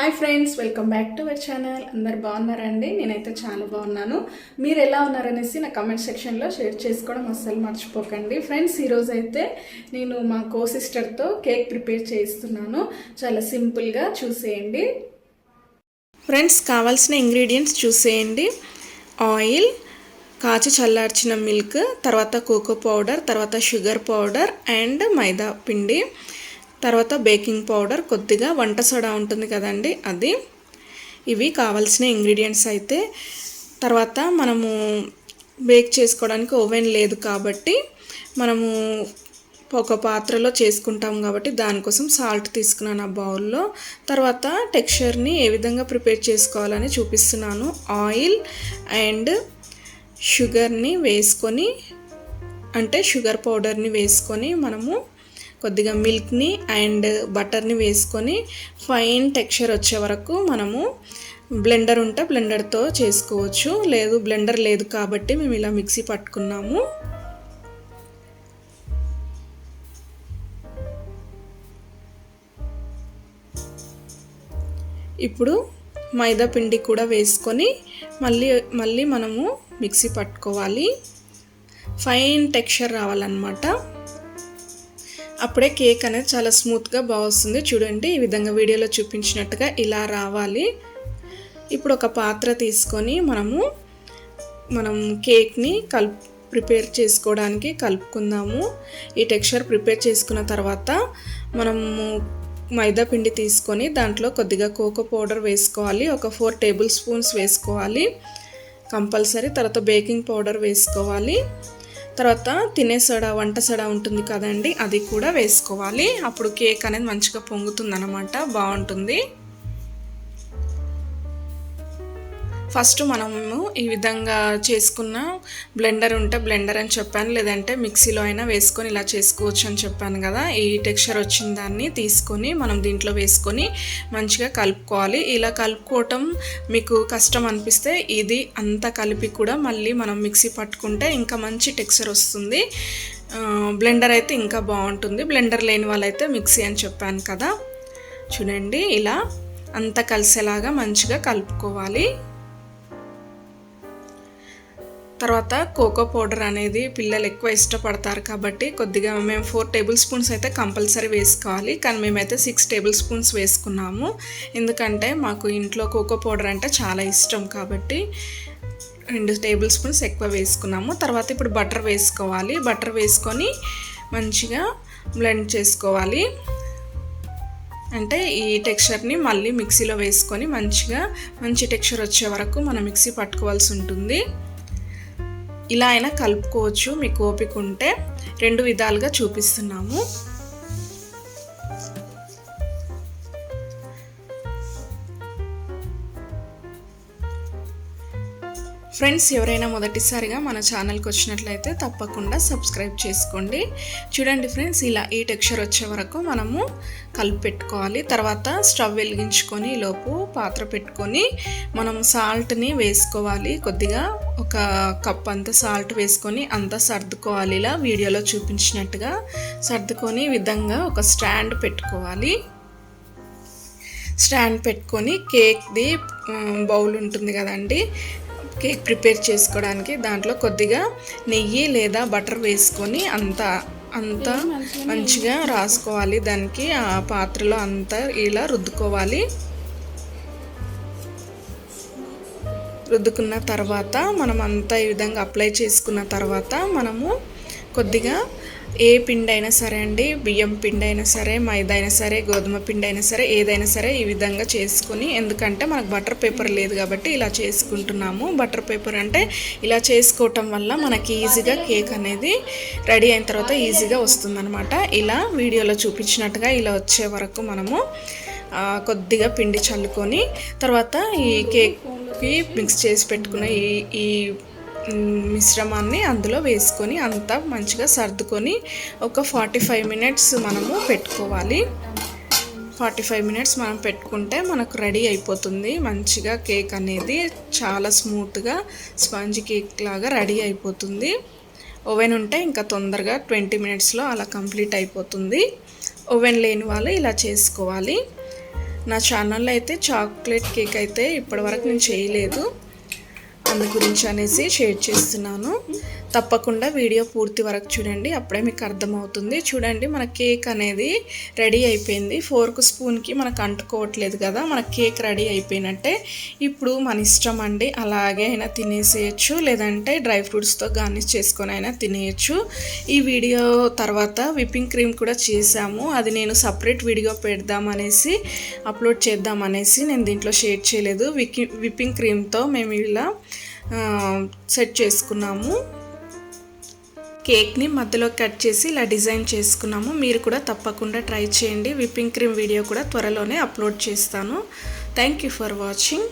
Hi friends welcome back to our channel అందరు బాగున్నారండి? నేనైతే చాలా బాగున్నాను. మీరు ఎలా ఉన్నారనేసి నా కమెంట్ సెక్షన్లో షేర్ చేసుకోవడం అస్సలు మర్చిపోకండి. ఫ్రెండ్స్ ఈరోజు అయితే నేను మా కో సిస్టర్తో కేక్ ప్రిపేర్ చేస్తున్నాను చాలా సింపుల్గా చూసేయండి. ఫ్రెండ్స్ కావాల్సిన ఇంగ్రీడియంట్స్ చూసేయండి. ఆయిల్ కాచి చల్లార్చిన మిల్క్ తర్వాత కోకో పౌడర్ తర్వాత షుగర్ పౌడర్ అండ్ మైదా పిండి. తర్వాత బేకింగ్ పౌడర్ కొద్దిగా వంట సోడా ఉంటుంది కదండి అది. ఇవి కావాల్సిన ఇంగ్రీడియంట్స్ అయితే. తర్వాత మనము బేక్ చేసుకోవడానికి ఓవెన్ లేదు కాబట్టి మనము ఒక పాత్రలో చేసుకుంటాం కాబట్టి దానికోసం సాల్ట్ తీసుకున్నాను ఆ బౌల్లో. తర్వాత టెక్స్చర్ని ఏ విధంగా ప్రిపేర్ చేసుకోవాలని చూపిస్తున్నాను. ఆయిల్ అండ్ షుగర్ని వేసుకొని అంటే షుగర్ పౌడర్ని వేసుకొని మనము కొద్దిగా మిల్క్ని అండ్ బటర్ని వేసుకొని ఫైన్ టెక్స్చర్ వచ్చే వరకు మనము బ్లెండర్ ఉంటే బ్లెండర్తో చేసుకోవచ్చు. లేదు బ్లెండర్ లేదు కాబట్టి మేము ఇలా మిక్సీ పట్టుకున్నాము. ఇప్పుడు మైదా పిండి కూడా వేసుకొని మళ్ళీ మళ్ళీ మనము మిక్సీ పట్టుకోవాలి. ఫైన్ టెక్స్చర్ రావాలన్నమాట. అప్పుడే కేక్ అనేది చాలా స్మూత్గా బాగుస్తుంది. చూడండి ఈ విధంగా వీడియోలో చూపించినట్టుగా ఇలా రావాలి. ఇప్పుడు ఒక పాత్ర తీసుకొని మనము మనం కేక్ని కలుపు ప్రిపేర్ చేసుకోవడానికి కలుపుకుందాము. ఈ టెక్స్చర్ ప్రిపేర్ చేసుకున్న తర్వాత మనము మైదా పిండి తీసుకొని దాంట్లో కొద్దిగా కోకో పౌడర్ వేసుకోవాలి. ఒక ఫోర్ టేబుల్ స్పూన్స్ వేసుకోవాలి. కంపల్సరీ తర్వాత బేకింగ్ పౌడర్ వేసుకోవాలి. తర్వాత తినే సోడా వంట సోడా ఉంటుంది కదండి అది కూడా వేసుకోవాలి. అప్పుడు కేక్ అనేది మంచిగా పొంగుతుంది అనమాట బాగుంటుంది. ఫస్ట్ మనము ఈ విధంగా చేసుకున్న బ్లెండర్ ఉంటే బ్లెండర్ అని చెప్పాను లేదంటే మిక్సీలో అయినా వేసుకొని ఇలా చేసుకోవచ్చు అని చెప్పాను కదా. ఈ టెక్స్చర్ వచ్చిన దాన్ని తీసుకొని మనం దీంట్లో వేసుకొని మంచిగా కలుపుకోవాలి. ఇలా కలుపుకోవటం మీకు కష్టం అనిపిస్తే ఇది అంతా కలిపి కూడా మళ్ళీ మనం మిక్సీ పట్టుకుంటే ఇంకా మంచి టెక్స్చర్ వస్తుంది. బ్లెండర్ అయితే ఇంకా బాగుంటుంది. బ్లెండర్ లేని వాళ్ళైతే మిక్సీ అని చెప్పాను కదా. చూడండి ఇలా అంతా కలిసేలాగా మంచిగా కలుపుకోవాలి. తర్వాత కోకో పౌడర్ అనేది పిల్లలు ఎక్కువ ఇష్టపడతారు కాబట్టి కొద్దిగా మేము ఫోర్ టేబుల్ స్పూన్స్ అయితే కంపల్సరీ వేసుకోవాలి. కానీ మేమైతే సిక్స్ టేబుల్ స్పూన్స్ వేసుకున్నాము. ఎందుకంటే మాకు ఇంట్లో కోకో పౌడర్ అంటే చాలా ఇష్టం కాబట్టి రెండు టేబుల్ స్పూన్స్ ఎక్కువ వేసుకున్నాము. తర్వాత ఇప్పుడు బటర్ వేసుకోవాలి. బటర్ వేసుకొని మంచిగా బ్లెండ్ చేసుకోవాలి. అంటే ఈ టెక్స్చర్ని మళ్ళీ మిక్సీలో వేసుకొని మంచిగా మంచి టెక్స్చర్ వచ్చే వరకు మనం మిక్సీ పట్టుకోవాల్సి ఉంటుంది. ఇలా అయినా కలుపుకోవచ్చు. మీకు ఓపిక ఉంటే రెండు విధాలుగా చూపిస్తున్నాము. ఫ్రెండ్స్ ఎవరైనా మొదటిసారిగా మన ఛానల్కి వచ్చినట్లయితే తప్పకుండా సబ్స్క్రైబ్ చేసుకోండి. చూడండి ఫ్రెండ్స్ ఇలా ఈ టెక్స్చర్ వచ్చే వరకు మనము కలిపి పెట్టుకోవాలి తర్వాత స్టవ్ వెలిగించుకొని లోపు పాత్ర పెట్టుకొని మనం సాల్ట్ని వేసుకోవాలి. కొద్దిగా ఒక కప్ అంత సాల్ట్ వేసుకొని అంతా సర్దుకోవాలి. ఇలా వీడియోలో చూపించినట్టుగా సర్దుకొని విధంగా ఒక స్టాండ్ పెట్టుకోవాలి. స్టాండ్ పెట్టుకొని కేక్ది బౌల్ ఉంటుంది కదండి. కేక్ ప్రిపేర్ చేసుకోవడానికి దాంట్లో కొద్దిగా నెయ్యి లేదా బటర్ వేసుకొని అంత అంతా మంచిగా రాసుకోవాలి. దానికి ఆ పాత్రలో అంతా ఇలా రుద్దుకోవాలి. రుద్దుకున్న తర్వాత మనం అంతా ఈ విధంగా అప్లై చేసుకున్న తర్వాత మనము కొద్దిగా ఏ పిండి అయినా సరే అండి బియ్యం పిండి అయినా సరే మైదా అయినా సరే గోధుమ పిండి అయినా సరే ఏదైనా సరే ఈ విధంగా చేసుకుని ఎందుకంటే మనకు బటర్ పేపర్ లేదు కాబట్టి ఇలా చేసుకుంటున్నాము. బటర్ పేపర్ అంటే ఇలా చేసుకోవటం వల్ల మనకి ఈజీగా కేక్ అనేది రెడీ అయిన తర్వాత ఈజీగా వస్తుందన్నమాట. ఇలా వీడియోలో చూపించినట్టుగా ఇలా వచ్చే వరకు మనము కొద్దిగా పిండి చల్లుకొని తర్వాత ఈ కేక్కి మిక్స్ చేసి పెట్టుకున్న ఈ ఈ మిశ్రమాన్ని అందులో వేసుకొని అంతా మంచిగా సర్దుకొని ఒక ఫార్టీ ఫైవ్ మినిట్స్ మనము పెట్టుకోవాలి. ఫార్టీ ఫైవ్ మినిట్స్ మనం పెట్టుకుంటే మనకు రెడీ అయిపోతుంది. మంచిగా కేక్ అనేది చాలా స్మూత్గా స్పాంజ్ కేక్ లాగా రెడీ అయిపోతుంది. ఓవెన్ ఉంటే ఇంకా తొందరగా ట్వంటీ మినిట్స్లో అలా కంప్లీట్ అయిపోతుంది. ఓవెన్ లేని వాళ్ళు ఇలా చేసుకోవాలి. నా ఛానల్లో అయితే చాక్లెట్ కేక్ అయితే ఇప్పటివరకు నేను చేయలేదు. అందు గురించి అనేసి షేర్ చేస్తున్నాను. తప్పకుండా వీడియో పూర్తి వరకు చూడండి అప్పుడే మీకు అర్థమవుతుంది. చూడండి మన కేక్ అనేది రెడీ అయిపోయింది. ఫోర్క్ స్పూన్కి మనకు అంటుకోవట్లేదు కదా మన కేక్ రెడీ అయిపోయినట్టే. ఇప్పుడు మన ఇష్టం అండి అలాగే అయినా తినేసేయచ్చు. లేదంటే డ్రై ఫ్రూట్స్తో గార్నిష్ చేసుకొని అయినా తినేయచ్చు. ఈ వీడియో తర్వాత విప్పింగ్ క్రీమ్ కూడా చేశాము. అది నేను సపరేట్ వీడియో పెడదామనేసి అప్లోడ్ చేద్దామనేసి నేను దీంట్లో షేర్ చేయలేదు. వికి విప్పింగ్ క్రీమ్తో మేము ఇలా సెట్ చేసుకున్నాము. కేక్ని మధ్యలో కట్ చేసి ఇలా డిజైన్ చేసుకున్నాము. మీరు కూడా తప్పకుండా ట్రై చేయండి. విప్పింగ్ క్రీమ్ వీడియో కూడా త్వరలోనే అప్లోడ్ చేస్తాను. Thank you for watching